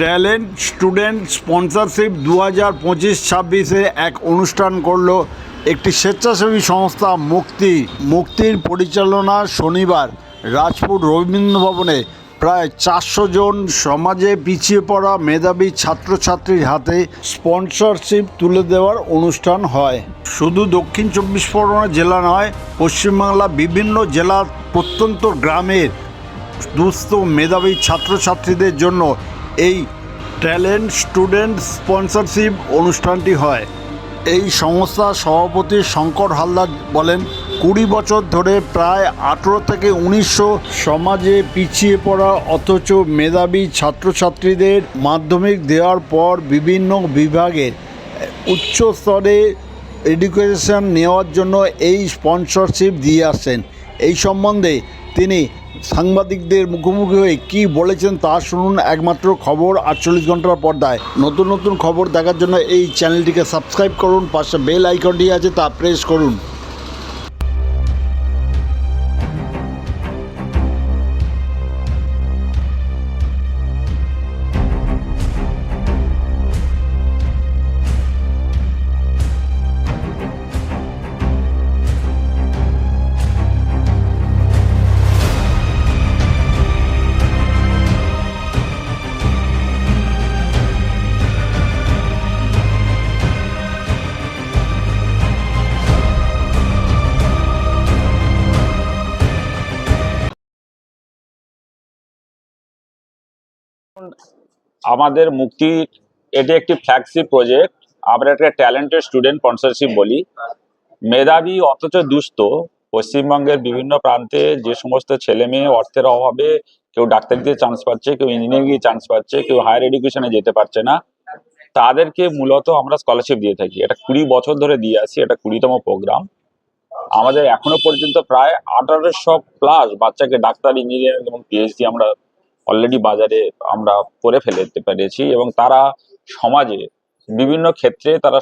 Talent student sponsorship দু হাজার পঁচিশ ছাব্বিশে এক অনুষ্ঠান করল একটি স্বেচ্ছাসেবী সংস্থা মুক্তি। মুক্তির পরিচালনা শনিবার। রাজপুর রবীন্দ্র ভবনে প্রায় চারশো জন সমাজে পিছিয়ে পড়া মেধাবী ছাত্রছাত্রীর হাতে স্পন্সরশিপ তুলে দেওয়ার অনুষ্ঠান হয়। শুধু দক্ষিণ চব্বিশ পরগনা জেলা নয়, পশ্চিমবাংলা বিভিন্ন জেলার প্রত্যন্ত গ্রামের দুস্থ মেধাবী ছাত্রছাত্রীদের জন্য এই ট্যালেন্ট স্টুডেন্ট স্পন্সরশিপ অনুষ্ঠানটি হয়। এই সংস্থার সভাপতি শঙ্কর হালদার বলেন, কুড়ি বছর ধরে প্রায় আঠেরো থেকে উনিশশো সমাজে পিছিয়ে পড়া অথচ মেধাবী ছাত্রছাত্রীদের মাধ্যমিক দেওয়ার পর বিভিন্ন বিভাগের উচ্চ স্তরে এডুকেশন নেওয়ার জন্য এই স্পন্সরশিপ দিয়ে আসেন এই সম্বন্ধে তিনি সাংবাদিকদের মুখোমুখি হয়ে কি বলেছেন তা শুনুন একমাত্র খবর আটচল্লিশ ঘণ্টার পর্দায়। নতুন নতুন খবর দেখার জন্য এই চ্যানেলটিকে সাবস্ক্রাইব করুন, পাশে বেল আইকনটি আছে তা প্রেস করুন। আমাদের মুক্তি, এটি একটি ফ্ল্যাগশিপ প্রজেক্ট আমরা একটা ট্যালেন্টেড স্টুডেন্ট স্পন্সরশিপ বলি। মেধাবী অথচ দুস্থ, পশ্চিমবঙ্গের বিভিন্ন প্রান্তে যে সমস্ত ছেলে মেয়ে অর্থের অভাবে কেউ ডাক্তারিতে চান্স পাচ্ছে, কেউ ইঞ্জিনিয়ারিং চান্স পাচ্ছে, কেউ হায়ার এডুকেশনে যেতে পারছে না, তাদেরকে মূলত আমরা স্কলারশিপ দিয়ে থাকি। এটা কুড়ি বছর ধরে দিয়ে আসি এটা কুড়িতম প্রোগ্রাম আমাদের এখনও পর্যন্ত প্রায় আঠারোশো প্লাস বাচ্চাকে ডাক্তার ইঞ্জিনিয়ারিং এবং পিএইচডি আমরা অলরেডি বাজারে আমরা করে ফেলতে পেরেছি এবং তারা সমাজে বিভিন্ন ক্ষেত্রে তারা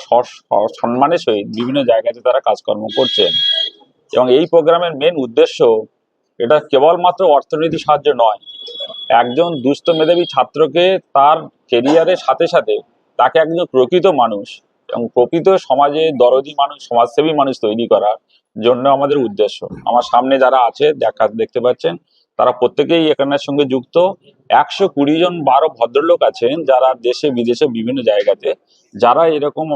সম্মানের সহিত বিভিন্ন জায়গাতে তারা কাজকর্ম করছেন। এবং এই প্রোগ্রামের মেন উদ্দেশ্য এটা কেবলমাত্র অর্থনীতি সাহায্য নয়। একজন দুস্থ মেধাবী ছাত্রকে তার কেরিয়ারের সাথে সাথে তাকে একজন প্রকৃত মানুষ এবং প্রকৃত সমাজে দরদি মানুষ, সমাজসেবী মানুষ তৈরি করার জন্য আমাদের উদ্দেশ্য। আমার সামনে যারা আছে দেখা, দেখতে পাচ্ছেন তারা প্রত্যেকেই এখানের সঙ্গে যুক্ত। একশো কুড়ি জন বারো ভদ্রলোক আছেন যারা দেশে, বিদেশে বিভিন্ন জায়গাতে, যারা এরকম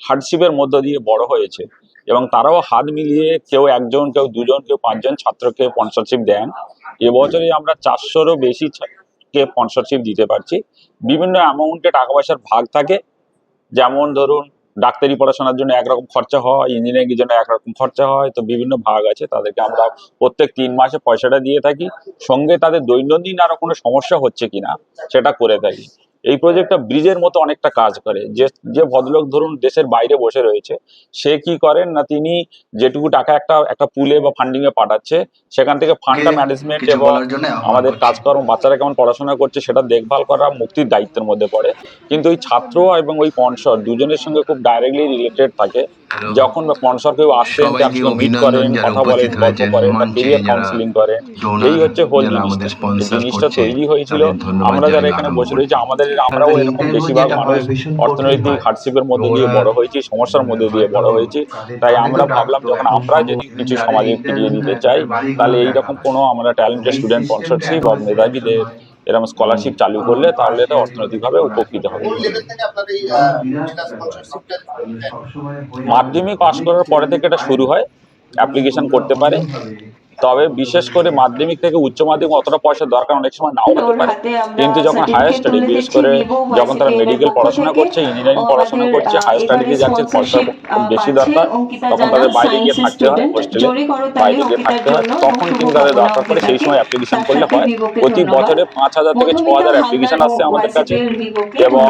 হার্ডশিপের মধ্য দিয়ে বড় হয়েছে। এবং তারাও হাত মিলিয়ে কেউ একজন, কেউ দুজন, কেউ পাঁচজন ছাত্রকে স্পন্সরশিপ দেন। এবছরে আমরা চারশোরও বেশি কে স্পন্সরশিপ দিতে পারছি। বিভিন্ন অ্যামাউন্টে টাকা পয়সার ভাগ থাকে। যেমন ধরুন ডাক্তারি পড়াশোনার জন্য একরকম খরচা হয় ইঞ্জিনিয়ারিং এর জন্য একরকম খরচা হয়, তো বিভিন্ন ভাগ আছে। তাদেরকে আমরা প্রত্যেক তিন মাসে পয়সাটা দিয়ে থাকি। সঙ্গে তাদের দৈনন্দিন আরও কোনো সমস্যা হচ্ছে কিনা, সেটা করে থাকি। এই প্রজেক্টটা ব্রিজের মতো অনেকটা কাজ করে। যে যে ভদ্রলোক ধরুন দেশের বাইরে বসে রয়েছে সে কি করেন না তিনি যেটুকু টাকা একটা একটা পুলে বা ফান্ডিং এ পাঠাচ্ছে সেখান থেকে ফান্ডটা ম্যানেজমেন্ট এবং আমাদের কাজকর্ম বাচ্চারা কেমন পড়াশোনা করছে সেটা দেখভাল করা মুক্তির দায়িত্বের মধ্যে পড়ে। কিন্তু ওই ছাত্র এবং ওই পনসর দুজনের সঙ্গে খুব ডাইরেক্টলি রিলেটেড থাকে. যখন স্পন্সর কেউ আসেন মিট করেন কথা বলেন উপস্থিত গল্প করেন বা কেরিয়ার কাউন্সিলিং donor এই হচ্ছে হোল আমাদের জিনিসটা তৈরি হয়েছিল আমরা যারা এখানে বসে। রয়েছি আমাদের আমরাও এরকম বেশিরভাগ মানুষ অর্থনৈতিক হয়। হার্ডশিপের মধ্যে দিয়ে বড় হয়েছি সমস্যার মধ্যে দিয়ে বড় হয়েছি তাই আমরা ভাবলাম যখন আমরা যদি কিছু সমাজে ফিরিয়ে দিতে চাই তাহলে এইরকম কোনো আমরা ট্যালেন্টেড স্টুডেন্ট স্পন্সরশিপ বা মেধাবীদের এরকম স্কলারশিপ চালু করলে তাহলে এটা অর্থনৈতিকভাবে উপকৃত হবে। মাধ্যমিক পাশ করার পরে থেকে এটা শুরু হয় অ্যাপ্লিকেশন করতে পারে। তবে বিশেষ করে মাধ্যমিক থেকে উচ্চ মাধ্যমিক অতটা পয়সার দরকার অনেক সময় নাও হতে পারে। কিন্তু যখন হায়ার স্টাডি বিশেষ করে যখন তারা মেডিকেল পড়াশোনা করছে ইঞ্জিনিয়ারিং পড়াশোনা করছে হায়ার স্টাডিতে যাচ্ছে পয়সা বেশি দরকার। তখন তাদের বাইরে গিয়ে থাকতে হয় হোস্টেলে বাইরে গিয়ে থাকতে হয়। তখন কিন্তু তাদের দরকার পড়ে সেই সময় অ্যাপ্লিকেশন করলে হয়। প্রতি বছরে পাঁচ হাজার থেকে ছ হাজার অ্যাপ্লিকেশন আসছে আমাদের কাছে। এবং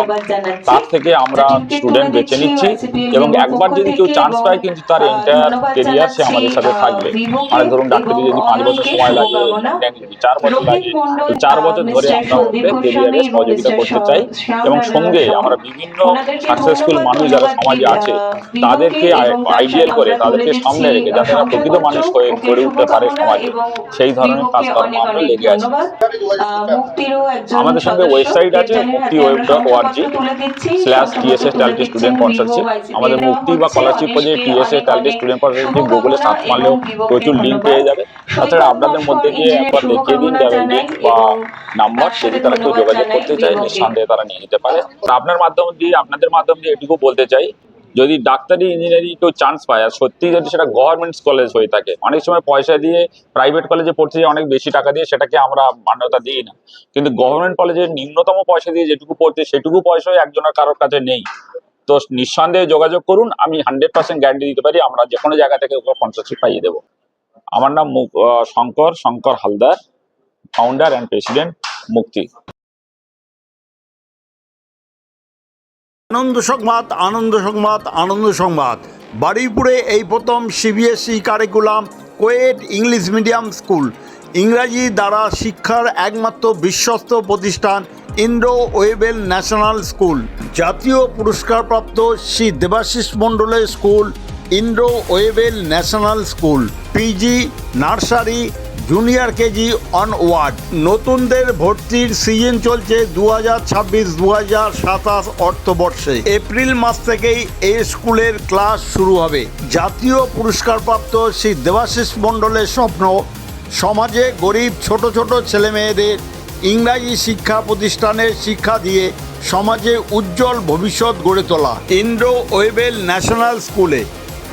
তার থেকে আমরা স্টুডেন্ট বেছে নিচ্ছি এবং একবার যদি কেউ চান্স পায় কিন্তু তার এন্টায়ার কেরিয়ার সে আমাদের সাথে থাকবে। আর ধরুন ডাক্তারি যদি পাঁচ বছর সময় লাগে চার বছর লাগে চার বছর ধরে আমরা কেরিয়ারে সহযোগিতা করতে চাই। এবং সঙ্গে আমরা বিভিন্ন সাকসেসফুল মানুষ যারা সমাজে আছে তাদেরকে আইডিয়াল করে তাদেরকে সামনে রেখে যাতে প্রকৃত মানুষ হয়ে গড়ে উঠতে পারে সমাজে। সেই ধরনের কাজকর্ম আমরা লেগে আছি। আমাদের সঙ্গে ওয়েবসাইট আছে Mukti web dot ORG slash TSS talented student sponsorship আমাদের মুক্তি বা scholarship project TSS talented student sponsorship গুগলে সার্চ মারলেও প্রচুর লিঙ্ক পেয়ে যাবে তাছাড়া আপনাদের মধ্যে গিয়ে একবার দেখিয়ে দিন যাবে লিঙ্ক বা নাম্বার যদি তারা কেউ যোগাযোগ করতে চায় নিঃসন্দেহে তারা নিয়ে নিতে পারে। আপনার মাধ্যম দিয়ে আপনাদের মাধ্যম দিয়ে এটুকু বলতে চাই যদি ডাক্তারি ইঞ্জিনিয়ারিং কেউ চান্স পায় আর সত্যি যদি সেটা গভর্নমেন্ট কলেজ হয়ে থাকে অনেক সময় পয়সা দিয়ে প্রাইভেট কলেজে পড়তে যায় অনেক বেশি টাকা দিয়ে সেটাকে আমরা মান্যতা দিই না। কিন্তু গভর্নমেন্ট কলেজে নিম্নতম পয়সা দিয়ে যেটুকু পড়তে সেটুকু পয়সাও একজনের কারোর কাছে নেই। তো নিঃসন্দেহে যোগাযোগ করুন আমি হান্ড্রেড পার্সেন্ট গ্যারান্টি দিতে পারি আমরা যে কোনো জায়গা থেকে স্পন্সরশিপ পাইয়ে দেবো। আমার নাম Shankar Shankar Haldar founder and president Mukti. Ananda Sangbad আনন্দ সংবাদ আনন্দ সংবাদ। বারুইপুরে এই প্রথম CBSE curriculum coed English medium school. ইংরাজি দ্বারা শিক্ষার একমাত্র বিশ্বস্ত প্রতিষ্ঠান ইন্দ্র ওয়েবেল ন্যাশনাল স্কুল। জাতীয় পুরস্কারপ্রাপ্ত শ্রী দেবাশিস মণ্ডলের school Indra webel national school PG nursery, junior KG onward নতুনদের ভর্তির সিজন চলছে দু হাজার ছাব্বিশ দু হাজার সাতাশ অর্থবর্ষে। এপ্রিল মাস থেকেই এই স্কুলের ক্লাস শুরু হবে। জাতীয় পুরস্কারপ্রাপ্ত শ্রী দেবাশিস মণ্ডলের স্বপ্ন, সমাজে গরিব ছোট ছোট ছেলে মেয়েদের ইংরাজি শিক্ষা প্রতিষ্ঠানের শিক্ষা দিয়ে সমাজে উজ্জ্বল ভবিষ্যৎ গড়ে তোলা। ইন্দ্র ওয়েবেল ন্যাশনাল স্কুলে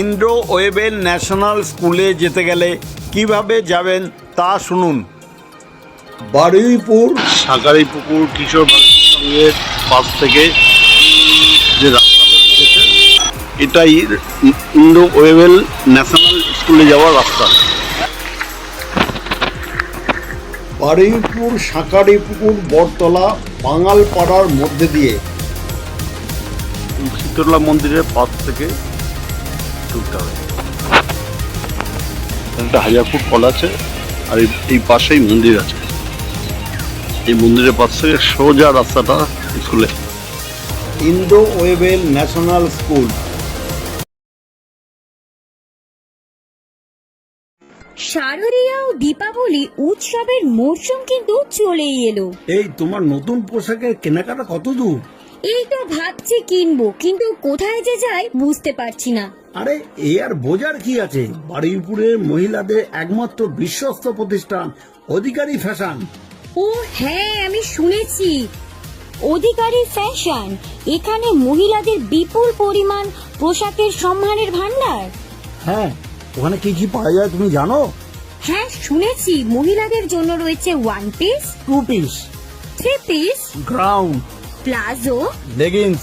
ইন্ডো ওয়েবেল ন্যাশনাল স্কুলে যেতে গেলে কীভাবে যাবেন তা শুনুন। বারুইপুর। সাকারি পুকুর কিশোর সঙ্গের পাশ থেকে যে রাস্তাটা এটাই ইন্ডো ওয়েবেল ন্যাশনাল স্কুলে যাওয়ার রাস্তা। বারুইপুর সাঁকারিপুকুর বটতলা বাঙালপাড়ার মধ্যে দিয়ে। শীতলা মন্দিরের পাশ থেকে ঢুকতে হবে। একটা হাজার ফুট কল আছে আর এই- পাশেই মন্দির আছে। এই মন্দিরের পাশ থেকে সোজা রাস্তাটা স্কুলে ইন্ডো ওয়েবেল ন্যাশনাল স্কুল। শারদীয়া ও দীপাবলি উৎসবের মরশুম কিন্তু চলেই এলো। এই তোমার নতুন পোশাকের কেনাকাটা কত দূর এই তো ভাবছি কিনবো কিন্তু কোথায় যে যাই বুঝতে পারছি না। আরে এ আর বোঝার কি আছে? বারুইপুরের মহিলাদের একমাত্র বিশ্বস্ত প্রতিষ্ঠান অধিকারী ফ্যাশন। ও হ্যাঁ আমি শুনেছি। অধিকারী ফ্যাশন এখানে মহিলাদের বিপুল পরিমাণ পোশাকের সম্মানের ভান্ডার হ্যাঁ ওখানে কি কি পাওয়া যায় তুমি জানো? হ্যাঁ শুনেছি মহিলাদের জন্য রয়েছে one piece two piece three piece ground palazzo leggings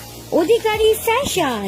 Adhikari fashion.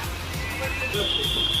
Thank you.